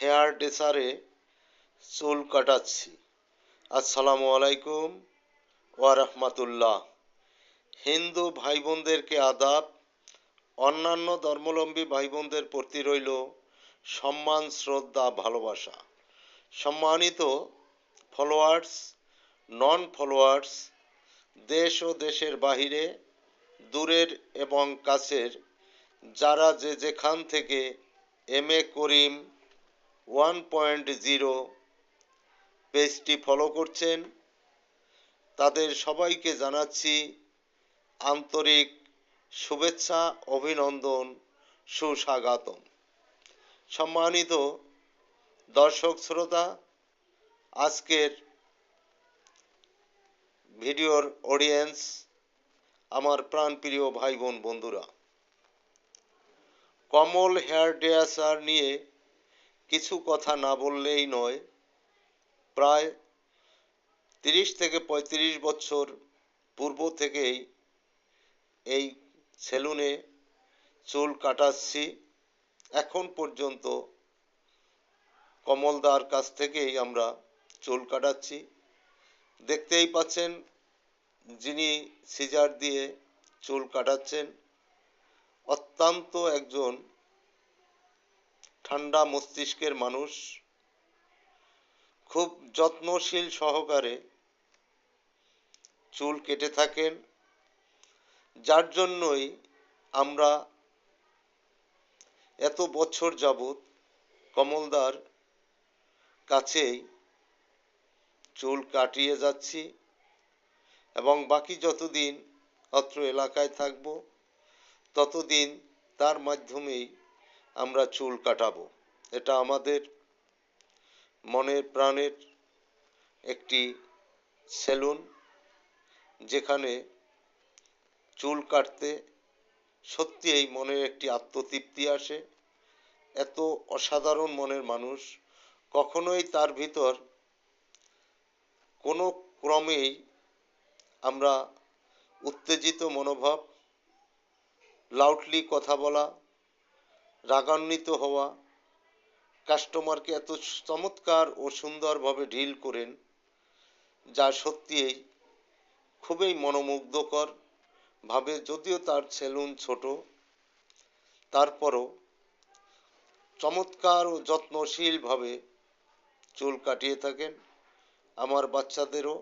Hair ড্রেসারে চুল কাটাচ্ছি। আসসালামু আলাইকুম ওয়া রাহমাতুল্লাহ। হিন্দু ভাই বোনদেরকে আদাব, অন্যান্য ধর্মলম্বী ভাই বোনদের প্রতি রইল সম্মান, শ্রদ্ধা, ভালোবাসা। সম্মানিত ফলোয়ার্স নন ফলোয়ার্স দেশ ও দেশের বাহিরে, দূরের এবং কাছের, যারা যে যেখান থেকে M A Karim one point zero পেজটি ফলো করছেন। তাদের সবাইকে জানাচ্ছি আন্তরিক শুভেচ্ছা, অভিনন্দন, সুস্বাগতম। সম্মানিত দর্শক, শ্রোতা, আজকের ভিডিওর অডিয়েন্স আমার প্রাণপ্রিয় ভাই বোন বন্ধুরা, কমল হেয়ার ড্রেসার নিয়ে কিছু কথা না বললেই নয়। প্রায় তিরিশ থেকে পঁয়ত্রিশ বছর পূর্ব থেকেই এই সেলুনে চুল কাটাচ্ছি। এখন পর্যন্ত কমলদার কাছ থেকেই আমরা চুল কাটাচ্ছি। দেখতেই পাচ্ছেন যিনি সিজার দিয়ে চুল কাটাচ্ছেন, অত্যন্ত একজন ঠান্ডা মস্তিষ্কের মানুষ খুব যত্নশীল সহকারে চুল কেটে থাকেন, যার জন্যই আমরা এত বছর যাবৎ কমলদার কাছেই চুল কাটিয়ে যাচ্ছি এবং বাকি যতদিন অত্র এলাকায় থাকব, ততদিন তার মাধ্যমেই আমরা চুল কাটাবো। এটা আমাদের মনের প্রাণের একটি সেলুন যেখানে চুল কাটতে সত্যি এই মনের একটি আত্মতৃপ্তি আসে। এত অসাধারণ মনের মানুষ কখনোই তার ভিতর কোনো ক্রমেই আমরা উত্তেজিত মনোভাব লাউডলি কথা বলা রাগান্বিত হওয়া। কাস্টমারকে এত চমৎকার ও সুন্দরভাবে ডিল করেন, যা সত্যিই খুবই মনোমুগ্ধকর ভাবে যদিও তার সেলুন ছোট, তারপরও চমৎকার ও যত্নশীলভাবে চুল কাটিয়ে থাকেন। আমার বাচ্চাদেরও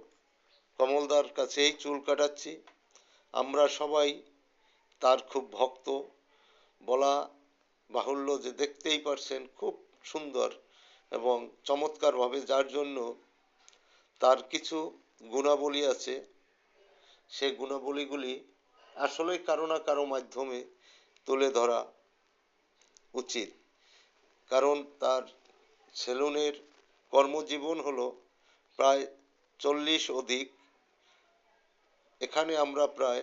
কমলদার কাছেই চুল কাটাচ্ছি। আমরা সবাই তার খুব ভক্ত। বলা বাহুল্য যে দেখতেই পারছেন, খুব সুন্দর এবং চমৎকারভাবে যার জন্য তার কিছু গুণাবলী আছে, সে গুণাবলীগুলি আসলে কারও না কারও মাধ্যমে তুলে ধরা উচিত। কারণ তার সেলুনের কর্মজীবন হলো প্রায় চল্লিশ অধিক। এখানে আমরা প্রায়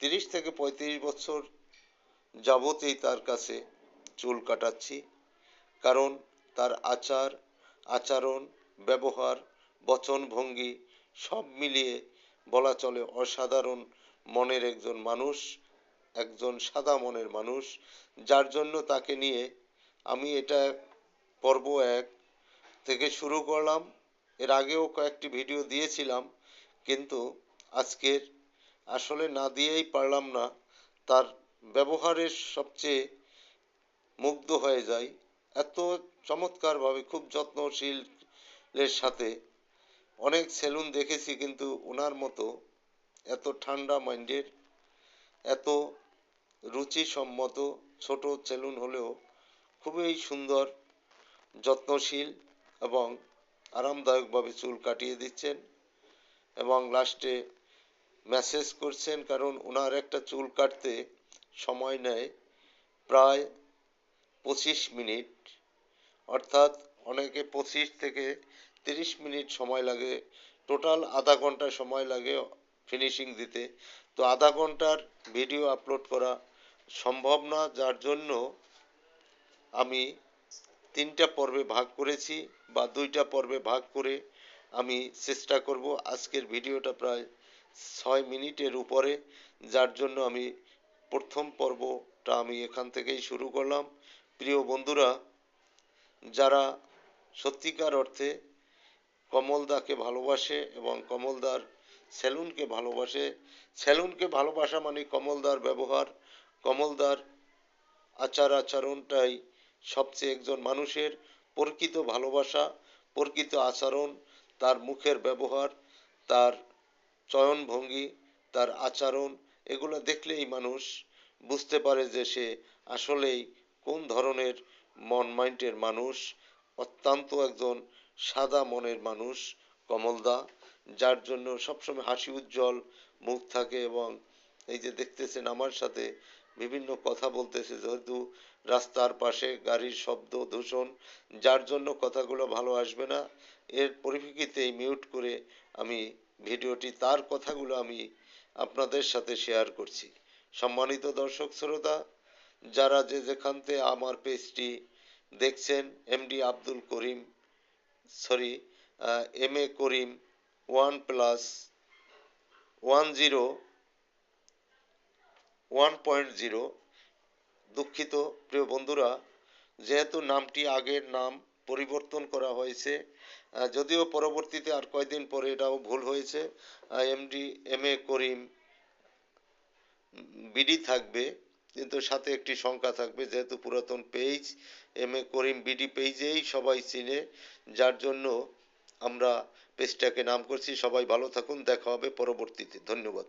তিরিশ থেকে পঁয়ত্রিশ বছর যাবতেই তার কাছে চুল কাটাচ্ছি। কারণ তার আচার, আচরণ, ব্যবহার, বচনভঙ্গি সব মিলিয়ে বলা চলে অসাধারণ মনের একজন মানুষ, একজন সাদা মনের মানুষ, যার জন্য তাকে নিয়ে আমি এটা পর্ব এক থেকে শুরু করলাম। এর আগেও কয়েকটি ভিডিও দিয়েছিলাম, কিন্তু আজকের আসলে না দিয়েই পারলাম না তার ব্যবহারের সবচেয়ে মুগ্ধ হয়ে যায়। এত চমৎকারভাবে, খুব যত্নশীলের সাথে অনেক সেলুন দেখেছি কিন্তু ওনার মতো এত ঠান্ডা মাইন্ডের, এত রুচিসম্মত ছোট সেলুন হলেও খুবই সুন্দর, যত্নশীল এবং আরামদায়কভাবে চুল কাটিয়ে দিচ্ছেন এবং লাস্টে মেসেজ করছেন কারণ ওনার একটা চুল কাটতে সময় নেয় প্রায় পঁচিশ মিনিট। অর্থাৎ অনেকে পঁচিশ থেকে তিরিশ মিনিট সময় লাগে। টোটাল আধা ঘণ্টা সময় লাগে ফিনিশিং দিতে। তো আধা ঘণ্টার ভিডিও আপলোড করা সম্ভব না। যার জন্য আমি তিনটা পর্বে ভাগ করেছি বা দুইটা পর্বে ভাগ করে আমি চেষ্টা করব। আজকের ভিডিওটা প্রায় ছয় মিনিটের উপরে, যার জন্য আমি প্রথম পর্বটা আমি এখান থেকেই শুরু করলাম। প্রিয় বন্ধুরা, যারা সত্যিকার অর্থে কমলদাকে ভালোবাসে এবং কমলদার সেলুনকে ভালোবাসে, সেলুনকে ভালোবাসা মানে কমলদার ব্যবহার। কমলদার আচার আচরণটাই সবচেয়ে একজন মানুষের প্রকৃত ভালোবাসা, প্রকৃত আচরণ, তার মুখের ব্যবহার, তার চয়নভঙ্গি, তার আচরণ এগুলো দেখলেই মানুষ বুঝতে পারে যে সে আসলেই কোন ধরনের মন মাইন্ডের মানুষ, অত্যন্ত একজন সাদা মনের মানুষ, কমলদা, যার জন্য সবসময় হাসি উজ্জ্বল মুখ থাকে এবং এই যে দেখতেছেন আমার সাথে বিভিন্ন কথা বলতেছে, যেহেতু রাস্তার পাশে গাড়ির শব্দ, দূষণ, যার জন্য কথাগুলো ভালো আসবে না, এর পরিপ্রেক্ষিতেই মিউট করে আমি ভিডিওটি, তার কথাগুলো আমি আপনাদের সাথে শেয়ার করছি। সম্মানিত দর্শক, শ্রোতা, যারা যে যেখানতে আমার পেজটি দেখছেন MD Abdul Karim sorry M A Karim one plus one zero one point zero দুঃখিত প্রিয় বন্ধুরা, যেহেতু নামটি আগের নাম পরিবর্তন করা হয়েছে। যদিও পরবর্তীতে আর কয়দিন পরে এটাও ভুল হয়েছে। MD M A Karim BD থাকবে, কিন্তু সাথে একটি সংখ্যা থাকবে, যেহেতু পুরাতন page M A Karim BD পেজেই সবাই চিনে, যার জন্য আমরা পেজটাকে নাম করছি। সবাই ভালো থাকুন, দেখা হবে পরবর্তীতে। ধন্যবাদ।